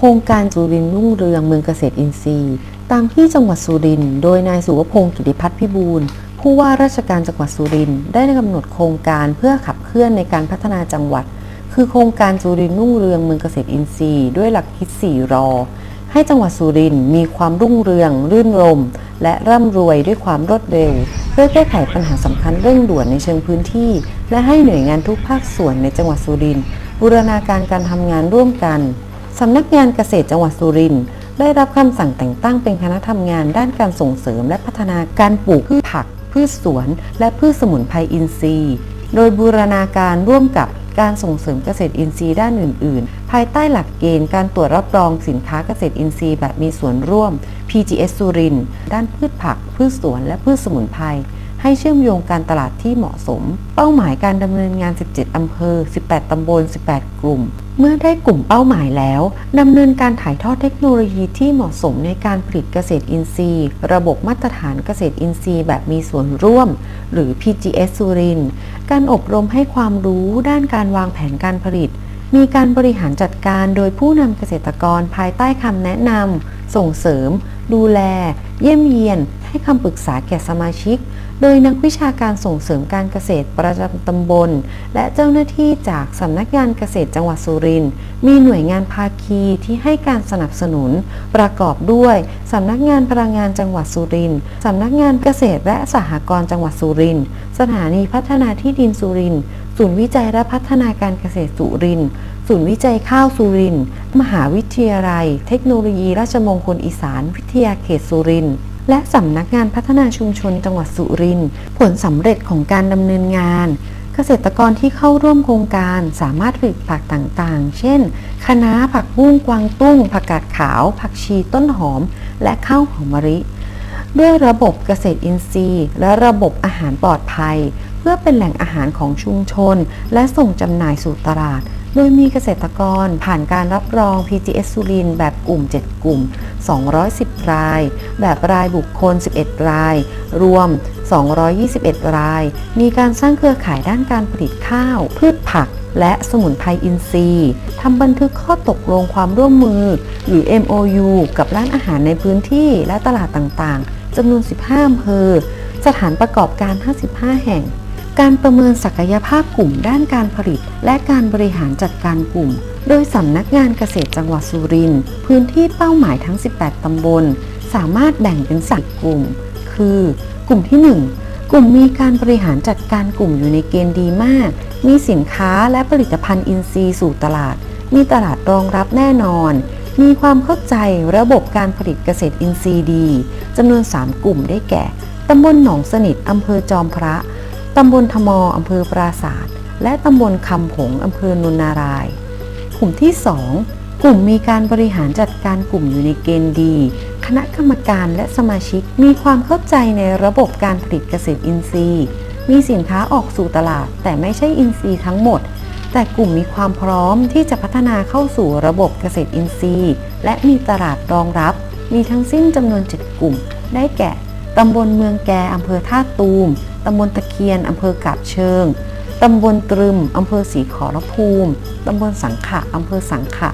โครงการสุรินทร์รุ่งเรืองเมืองเกษตรอินทรีย์ ตามที่จังหวัดสุรินทร์โดยนายสุวพงศ์กิติพัฒน์พิบูลผู้ว่าราชการจังหวัดสุรินทร์ได้กำหนดโครงการเพื่อขับเคลื่อนในการพัฒนาจังหวัด คือโครงการสุรินทร์รุ่งเรืองเมืองเกษตรอินทรีย์ ด้วยหลักคิด 4 รอ ให้จังหวัดสุรินทร์มีความรุ่งเรือง รื่นรม และร่ำรวยด้วยความรวดเร็ว เพื่อแก้ไขปัญหาสำคัญเร่งด่วนในเชิงพื้นที่ และให้หน่วยงานทุกภาคส่วนในจังหวัดสุรินทร์บูรณาการการทำงานร่วมกัน สำนักงานเกษตรจังหวัดสุรินทร์ได้รับคำสั่งแต่งตั้งเป็นคณะทำงานด้านการส่งเสริมและพัฒนาการปลูกพืชผัก พืชสวน และพืชสมุนไพรอินทรีย์ โดยบูรณาการร่วมกับการส่งเสริมเกษตรอินทรีย์ด้านอื่น ๆ ภายใต้หลักเกณฑ์การตรวจรับรองสินค้าเกษตรอินทรีย์แบบมีส่วนร่วม PGS สุรินทร์ด้านพืชผัก พืชสวน และพืชสมุนไพร ให้เชื่อมโยงการตลาดที่เหมาะสม เป้าหมายการดำเนินงาน 17 อำเภอ 18 ตำบล 18 กลุ่ม เมื่อได้กลุ่มเป้าหมายแล้วดำเนินการถ่ายทอดเทคโนโลยีที่เหมาะสมในการผลิตเกษตรอินทรีย์ ระบบมาตรฐานเกษตรอินทรีย์ แบบมีส่วนร่วม หรือ PGS สุรินการอบรมให้ความรู้ด้านการวางแผนการผลิต มีการบริหารจัดการโดยผู้นำเกษตรกรภายใต้คำแนะนำส่งเสริม ดูแล เยี่ยมเยียน ให้คำปรึกษาแก่สมาชิก โดยนักวิชาการส่งเสริมการเกษตรประจำตำบล และเจ้าหน้าที่จากสำนักงานเกษตรจังหวัดสุรินทร์มีหน่วยงานภาคีที่ให้การสนับสนุน ประกอบด้วยสำนักงานพลังงานจังหวัดสุรินทร์สำนักงานเกษตรและสหกรณ์จังหวัดสุรินทร์สถานีพัฒนาที่ดินสุรินทร์ศูนย์วิจัยและพัฒนาการเกษตรสุรินทร์ศูนย์วิจัยข้าวสุรินทร์มหาวิทยาลัย เทคโนโลยีราชมงคลอีสาน วิทยาเขตสุรินทร์ และสำนักงานพัฒนาชุมชนจังหวัดสุรินทร์ผลสำเร็จของการดำเนินงาน เกษตรกรที่เข้าร่วมโครงการสามารถผลิตผักต่างๆ เช่นคะน้าผักบุ้งกวางตุ้ง ผักกาดขาว ผักชีต้นหอม และข้าวหอมมะลิด้วยระบบเกษตรอินทรีย์ และระบบอาหารปลอดภัย เพื่อเป็นแหล่งอาหารของชุมชน และส่งจำหน่ายสู่ตลาด โดยมีเกษตรกรผ่านการรับรอง PGS สุรินแบบกลุ่ม 7 กลุ่ม 210 ราย แบบรายบุคคล 11 ราย รวม 221 ราย มีการสร้างเครือข่ายด้านการผลิตข้าว พืชผัก และสมุนไพรอินทรีย์ทำบันทึกข้อตกลงความร่วมมือ หรือ MOU กับร้านอาหารในพื้นที่และตลาดต่างๆจำนวน 15อำเภอ สถานประกอบการ 55 แห่ง การประเมินศักยภาพกลุ่มด้านการผลิต และการบริหารจัดการกลุ่ม โดยสำนักงานเกษตรจังหวัดสุรินทร์พื้นที่เป้าหมายทั้ง 18 ตำบล สามารถแบ่งเป็นสักกลุ่ม คือ กลุ่มที่ 1 กลุ่มมีการบริหารจัดการกลุ่มอยู่ในเกณฑ์ดีมาก มีสินค้าและผลิตภัณฑ์อินทรีย์สู่ตลาด มีตลาดรองรับแน่นอน มีความเข้าใจระบบการผลิตเกษตรอินทรีย์ดีจำนวน 3 กลุ่มได้แก่ตำบลหนองสนิทอำเภอจอมพระ ตำบลทมอำเภอปราศาสตร์และตำบลคำผงอำเภอนุนนาราย กลุ่มที่ 2 กลุ่มมีการบริหารจัดการกลุ่มอยู่ในเกณฑ์ดี คณะกรรมการและสมาชิกมีความเข้าใจในระบบการผลิตเกษตรอินทรีย์ มีสินค้าออกสู่ตลาด แต่ไม่ใช่อินทรีย์ทั้งหมด แต่กลุ่มมีความพร้อมที่จะพัฒนาเข้าสู่ระบบเกษตรอินทรีย์ และมีตลาดรองรับ มีทั้งสิ้นจำนวน 7 กลุ่ม ได้แก่ ตำบลเมืองแกอำเภอท่าตูม ตำบลตะเคียนอำเภอกาบเชิง ตำบลตรึมอำเภอศรีขอรภูมิ ตำบลสังขะอำเภอสังขะ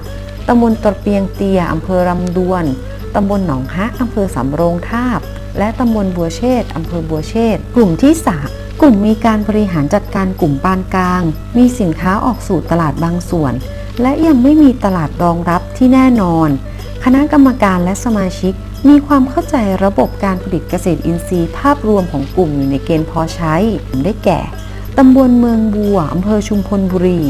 ตำบลตะเปียงเตียอำเภอรำดวน ตำบลหนองฮะอำเภอสำโรงทาบ และตำบลบัวเชษอำเภอบัวเชษกลุ่มที่3กลุ่มมีการบริหารจัดการกลุ่มปานกลาง มีสินค้าออกสู่ตลาดบางส่วน และยังไม่มีตลาดรองรับที่แน่นอน คณะกรรมการและสมาชิก มีความเข้าใจระบบการผลิตเกษตรอินทรีย์ภาพรวมของกลุ่มอยู่ในเกณฑ์พอใช้ได้แก่ตำบลเมืองบัวอำเภอชุมพลบุรี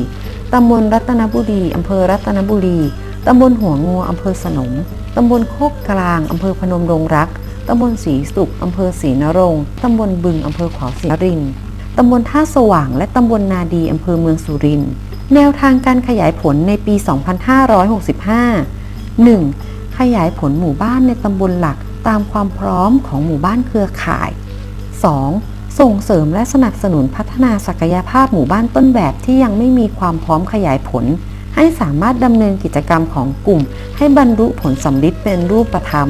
ตำบลรัตนบุรีอำเภอรัตนบุรีตำบลหัวงัวอำเภอสนมตำบลโคกกลางอำเภอพนมดงรักตำบลศรีสุขอำเภอศรีนรงตำบลบึงอำเภอขวาวศรีนรินตำบลท่าสว่าง และตำบลนาดีอำเภอเมืองสุรินทร์แนวทางการขยายผลในปี 2565 1. ขยายผลหมู่บ้านในตำบลหลักตามความพร้อมของหมู่บ้านเครือข่าย 2. ส่งเสริมและสนับสนุนพัฒนาศักยภาพหมู่บ้านต้นแบบที่ยังไม่มีความพร้อมขยายผล ให้สามารถดำเนินกิจกรรมของกลุ่ม ให้บรรลุผลสำลิดเป็นรูปธรรม